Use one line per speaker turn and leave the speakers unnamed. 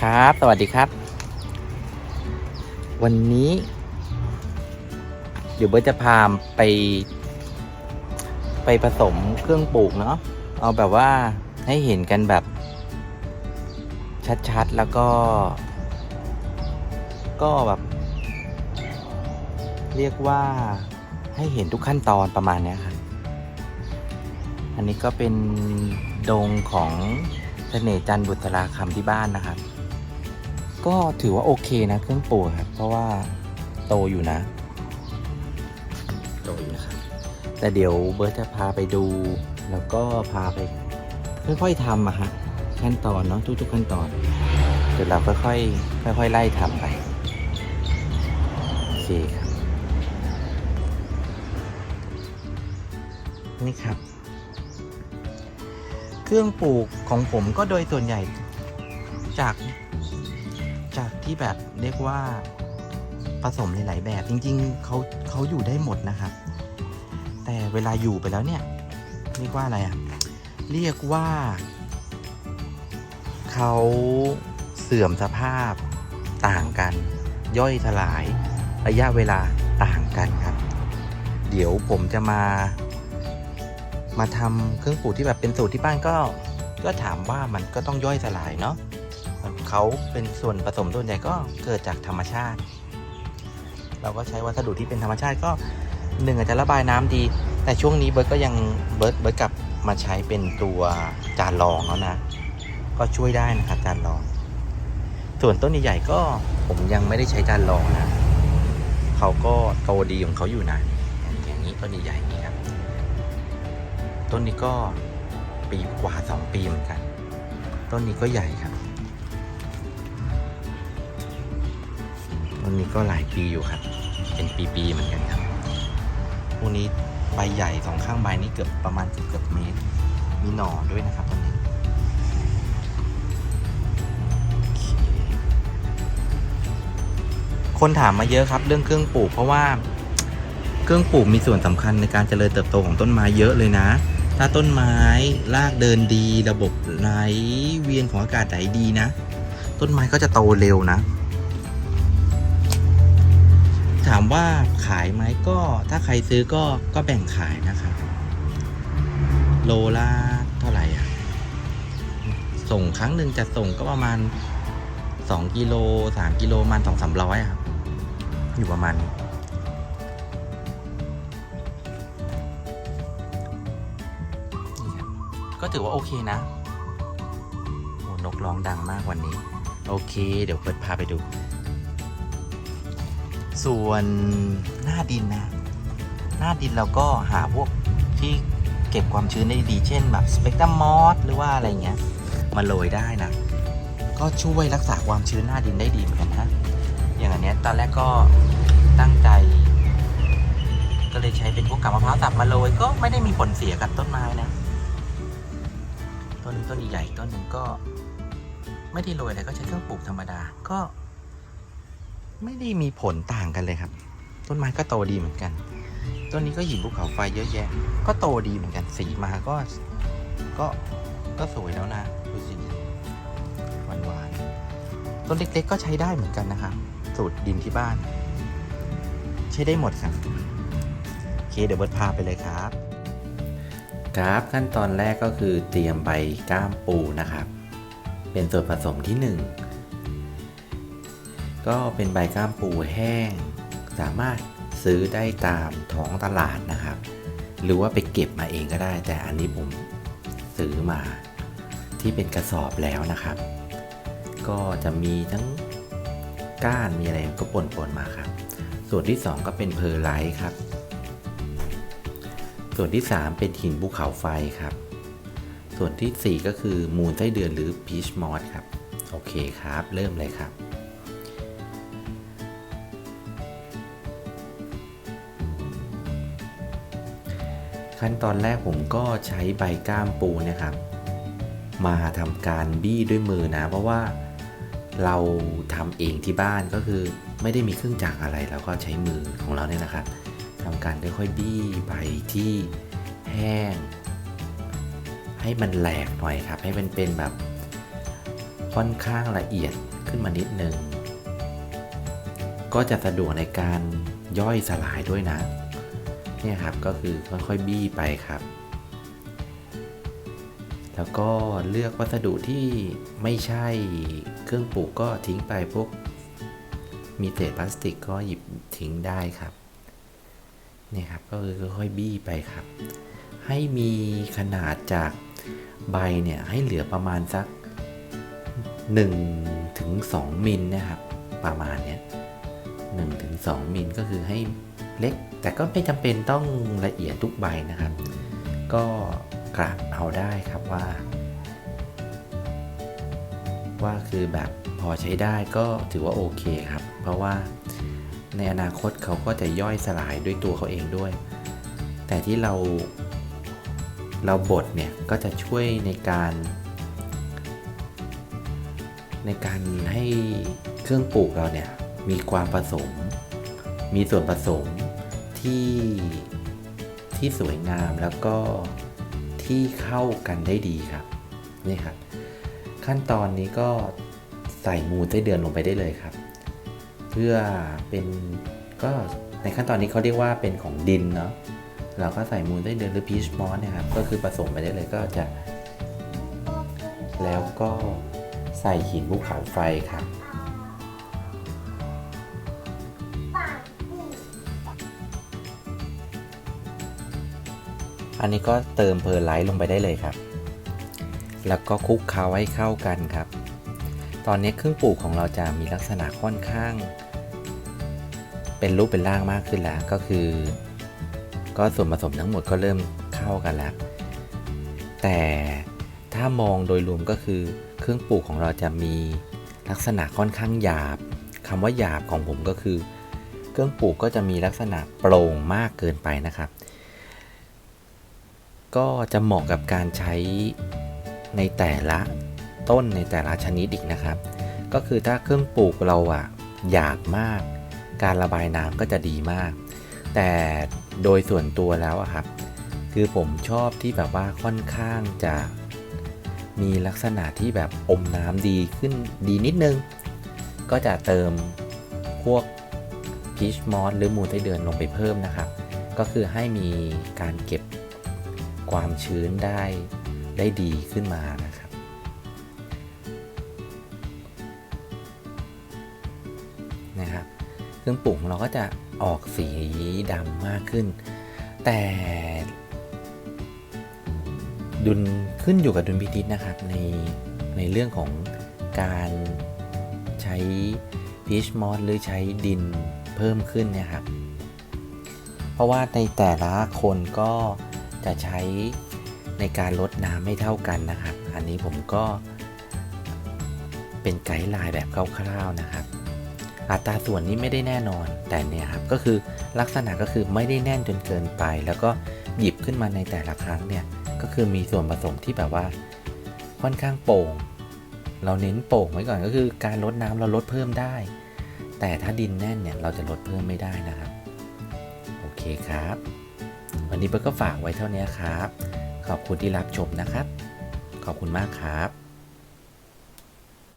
ครับ สวัสดีครับ วันนี้ เดี๋ยวเบิร์ตจะพาไป ไปผสมเครื่องปลูกเนาะเอาแบบว่าให้เห็นกันแบบ ชัดๆ แล้วก็ ก็แบบ เรียกว่าให้เห็นทุกขั้นตอนประมาณเนี้ยครับอันนี้ก็เป็นดงของเสน่จันบุตราคำที่บ้านนะครับ ก็ถือว่าโอเคนะเครื่องปลูกครับ เพราะว่าโตอยู่นะ โตอยู่นะครับ แต่เดี๋ยวเบิร์ตจะพาไปดู แล้วก็พาไปค่อยๆทำอะฮะขั้นตอนเนาะทุกๆขั้นตอน เดี๋ยวเราค่อยๆค่อยๆไล่ทำไปโอเคครับ นี่ครับ เครื่องปลูกของผมก็โดยส่วนใหญ่จากจาก ที่แบบเรียกว่าผสมหลาย ๆ แบบจริง ๆเขาเขาอยู่ได้หมดนะครับ แต่เวลาอยู่ไปแล้วเนี่ยเรียกว่าอะไรอะเรียกว่าเขาเสื่อมสภาพต่างกัน ย่อยสลายระยะเวลาต่างกันครับ เดี๋ยวผมจะมา มาทำเครื่องปลูกที่แบบเป็นสูตรที่บ้านก็ก็ถามว่ามันก็ต้องย่อยสลายเนาะ เขาเป็นส่วนผสมส่วนใหญ่ก็เกิดจากธรรมชาติ เราก็ใช้วัสดุที่เป็นธรรมชาติก็หนึ่งอาจจะระบายน้ำดี แต่ช่วงนี้เบิร์ตก็ยังเบิร์ตเบิร์ตกลับมาใช้เป็นตัวจานรองแล้วนะ ก็ช่วยได้นะครับจานรอง ส่วนต้นใหญ่ๆก็ผมยังไม่ได้ใช้จานรองนะเขาก็โตดีของเขาอยู่นะ อย่างนี้ต้นใหญ่ๆนี่ครับ ต้นนี้ก็ปีกว่าสองปีเหมือนกัน ต้นนี้ก็ใหญ่ครับ ต้นนี้ก็หลายปีอยู่ครับ เป็นปีๆเหมือนกันครับพวกนี้ใบใหญ่สองข้างใบนี้เกือบประมาณเกือบเกือบเมตร มีหน่อด้วยนะครับต้นนี้คนถามมาเยอะครับ เรื่องเครื่องปลูก เพราะว่าเครื่องปลูกมีส่วนสำคัญในการเจริญเติบโตของต้นไม้เยอะเลยนะ ถ้าต้นไม้รากเดินดี ระบบไหลเวียนของอากาศไหลดีนะ ต้นไม้ก็จะโตเร็วนะ ถามว่าขายไหมก็ถ้าใครซื้อก็ก็แบ่งขายนะครับ โลละเท่าไหร่อะ ส่งครั้งหนึ่งจะส่งก็ประมาณ2กิโล3กิโลประมาณ2 3 0 0อะครับ อยู่ประมาณนี้ก็ถือว่าโอเคนะโอ้นกร้องดังมากวันนี้ โอเค เดี๋ยวเปิดพาไปดู ส่วนหน้าดินนะ หน้าดินเราก็หาพวกที่เก็บความชื้นได้ดี เช่นแบบสเปกตรัมมอสหรือว่าอะไรเงี้ยมาโรยได้นะ ก็ช่วยรักษาความชื้นหน้าดินได้ดีเหมือนกันนะอย่างอันเนี้ยตอนแรกก็ตั้งใจ ก็เลยใช้เป็นพวกกาบมะพร้าวสับมาโรยก็ไม่ได้มีผลเสียกับต้นไม้นะ ต้นต้นใหญ่ต้นหนึ่งก็ ไม่ได้โรยอะไรก็ใช้เครื่องปลูกธรรมดา ก็ ไม่ได้มีผลต่างกันเลยครับ ต้นไม้ก็โตดีเหมือนกัน ต้นนี้ก็หินภูเขาไฟเยอะแยะ ก็โตดีเหมือนกัน สีมาก็ ก็ ก็สวยแล้วนะ ดูสิหวานหวานๆต้นเล็ก ๆ ก็ใช้ได้เหมือนกันนะครับ สูตรดินที่บ้าน ใช้ได้หมดครับ โอเค เดี๋ยวเบิร์ตพาไปเลยครับ ครับขั้นตอนแรกก็คือเตรียมใบก้ามปูนะครับ เป็นส่วนผสมที่ 1 ก็เป็นใบก้ามปูแห้ง สามารถซื้อได้ตามท้องตลาดนะครับ หรือว่าไปเก็บมาเองก็ได้ แต่อันนี้ผมซื้อมาที่เป็นกระสอบแล้วนะครับ ก็จะมีทั้งก้านมีอะไรก็ปนๆมาครับ ส่วนที่ 2 ก็เป็นเพอร์ไลท์ครับ ส่วนที่ 3 เป็นหินภูเขาไฟครับ ส่วนที่ 4 ก็คือมูลไส้เดือนหรือพีชมอสครับ โอเคครับ เริ่มเลยครับ ขั้นตอนแรกผมก็ใช้ใบก้ามปูนะครับ มาทำการบี้ด้วยมือนะ เพราะว่าเราทำเองที่บ้านก็คือไม่ได้มีเครื่องจักรอะไรเราก็ใช้มือของเราเนี่ยนะครับทำการค่อยๆบี้ใบที่แห้ง ให้มันแหลกหน่อยครับ ให้มันเป็นแบบค่อนข้างละเอียดขึ้นมานิดนึงก็จะสะดวกในการย่อยสลายด้วยนะ เนี่ยครับก็คือค่อยๆบี้ไปครับ แล้วก็เลือกวัสดุที่ไม่ใช่เครื่องปลูกก็ทิ้งไปพวกมีเศษพลาสติกก็หยิบทิ้งได้ครับเนี่ยครับก็คือค่อยๆบี้ไปครับ ให้มีขนาดจากใบเนี่ยให้เหลือประมาณสัก1ถึง2มิลนะครับประมาณเนี้ย1ถึง2มิลก็คือให้ เล็ก แต่ก็ไม่จำเป็นต้องละเอียดทุกใบนะครับ ก็กะเอาได้ครับว่า ว่าคือแบบพอใช้ได้ก็ถือว่าโอเคครับ เพราะว่าในอนาคตเขาก็จะย่อยสลายด้วยตัวเขาเองด้วย แต่ที่เราเราบดเนี่ยก็จะช่วยในการ ในการให้เครื่องปลูกเราเนี่ยมีความผสม มีส่วนผสม ที่ที่สวยงามแล้วก็ที่เข้ากันได้ดีครับนี่ครับ ขั้นตอนนี้ก็ใส่มูลไส้เดือนลงไปได้เลยครับ เพื่อเป็นก็ในขั้นตอนนี้เขาเรียกว่าเป็นของดินเนาะเราก็ใส่มูลไส้เดือนหรือพีชมอสเนี่ยครับก็คือผสมไปได้เลยก็จะ แล้วก็ใส่หินภูเขาไฟครับ อันนี้ก็เติมเพอร์ไลท์ลงไปได้เลยครับ แล้วก็คลุกเคล้าให้เข้ากันครับ ตอนนี้เครื่องปลูกของเราจะมีลักษณะค่อนข้าง เป็นรูปเป็นร่างมากขึ้นแล้ว ก็คือ ก็ส่วนผสมทั้งหมดก็เริ่มเข้ากันแล้ว แต่ถ้ามองโดยรวมก็คือเครื่องปลูกของเราจะมีลักษณะค่อนข้างหยาบคำว่าหยาบของผมก็คือ เครื่องปลูกก็จะมีลักษณะโปร่งมากเกินไปนะครับ ก็จะเหมาะกับการใช้ในแต่ละต้นในแต่ละชนิดอีกนะครับ ก็คือถ้าเครื่องปลูกเราอะหยาบมาก การระบายน้ำก็จะดีมาก แต่โดยส่วนตัวแล้วอะครับ คือผมชอบที่แบบว่าค่อนข้างจะมีลักษณะที่แบบอมน้ำดีขึ้นดีนิดนึง ก็จะเติมพวกพีชมอสหรือมูลไส้เดือนลงไปเพิ่มนะครับ ก็คือให้มีการเก็บ ความชื้นได้ได้ดีขึ้นมานะครับ นะครับเครื่องปรุงเราก็จะออกสีดำมากขึ้น แต่ดุลขึ้นอยู่กับดุลพินิจนะครับในในเรื่องของการใช้พีชมอสหรือใช้ดินเพิ่มขึ้นเนี่ยครับ เพราะว่าในแต่ละคนก็ จะใช้ในการลดน้ำไม่เท่ากันนะครับ อันนี้ผมก็เป็นไกด์ไลน์แบบคร่าวๆนะครับ อัตราส่วนนี้ไม่ได้แน่นอนแต่เนี่ยครับก็คือลักษณะก็คือไม่ได้แน่นจนเกินไป แล้วก็หยิบขึ้นมาในแต่ละครั้งเนี่ยก็คือมีส่วนผสมที่แบบว่าค่อนข้างโป่ง เราเน้นโป่งไว้ก่อนก็คือการลดน้ำเราลดเพิ่มได้ แต่ถ้าดินแน่นเนี่ยเราจะลดเพิ่มไม่ได้นะครับ โอเคครับ วันนี้เบิร์ก็ฝากไว้เท่านี้ครับ ขอบคุณที่รับชมนะครับ ขอบคุณมากครับ